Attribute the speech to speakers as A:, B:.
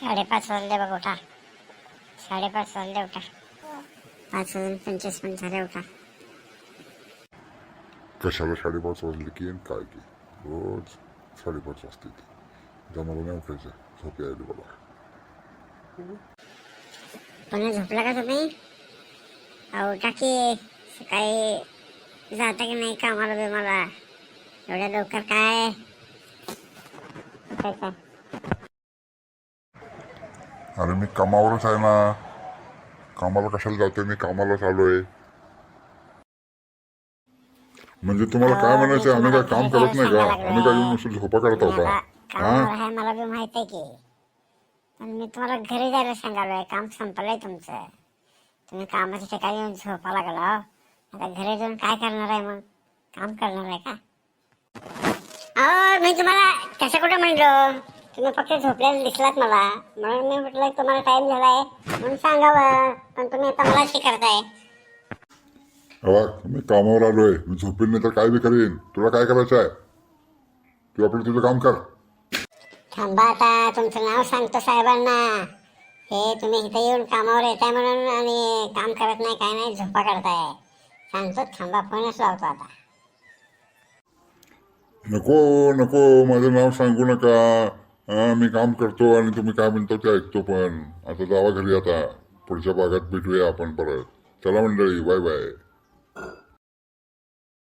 A: साडेपाच वाजले बघ उठा. साडेपाच वाजले उठा. पाच वाजून पंचवीस मिनिट झाले उठा.
B: कशाला साडेपाच वाजले की आणि काय की? रोज साडेपाच वाजते ती. आता मला नाही उठायचं. झोप यायला मला
A: पुन्हा झोपला का तुम्ही? अहो उठा की. सकाळी जाता की नाही कामाला बिमाला एवढ्या लवकर काय? उठायचं.
B: अरे मी कामावरच आहे ना. कामाला कशाला जातोय? मी कामालाच आलोय म्हणजे तुम्हाला काय म्हणायचं आम्ही काय काम करत नाही का? आम्ही काय येऊन नुसतं झोपा करत आहोत का
A: आहे मला बी माहीत आहे की. पण मी तुम्हाला घरी जायला सांगालोय काम संपलंय तुमचं. तुम्ही कामाच्या ठिकाणी येऊन झोपा लागला. आता घरी जाऊन काय करणार आहे मग? काम करणार आहे का? अहो मी तुम्हाला तसं कुठं म्हणलो? तुम्ही फक्त झोपलेला दिसलात मला. म्हणून मी म्हटलं तुम्हाला टाइम झालाय. म्हणून सांगावं पण तुम्ही आता मला शिकवताय
B: अवा मी कामावर आलोय. मी झोपेन नाही तर काय बी करेन. तुला काय करायचं आहे? तू आपलं तुझं काम कर.
A: थांबा आता तुमचं नाव सांगतो साहेबांना. हे तुम्ही इथे येऊन कामावर येताय म्हणून आणि काम करत नाही काय नाही झोपा काढताय सांगतो थांबा फोनच लावतो आता.
B: नको नको माझं नाव सांगू नका. हा मी काम करतो आणि तुम्ही काय म्हणतो ते ऐकतो पण. आता जावा घरी आता. पुढच्या भागात भेटूया आपण परत. चला मंडळी बाय बाय.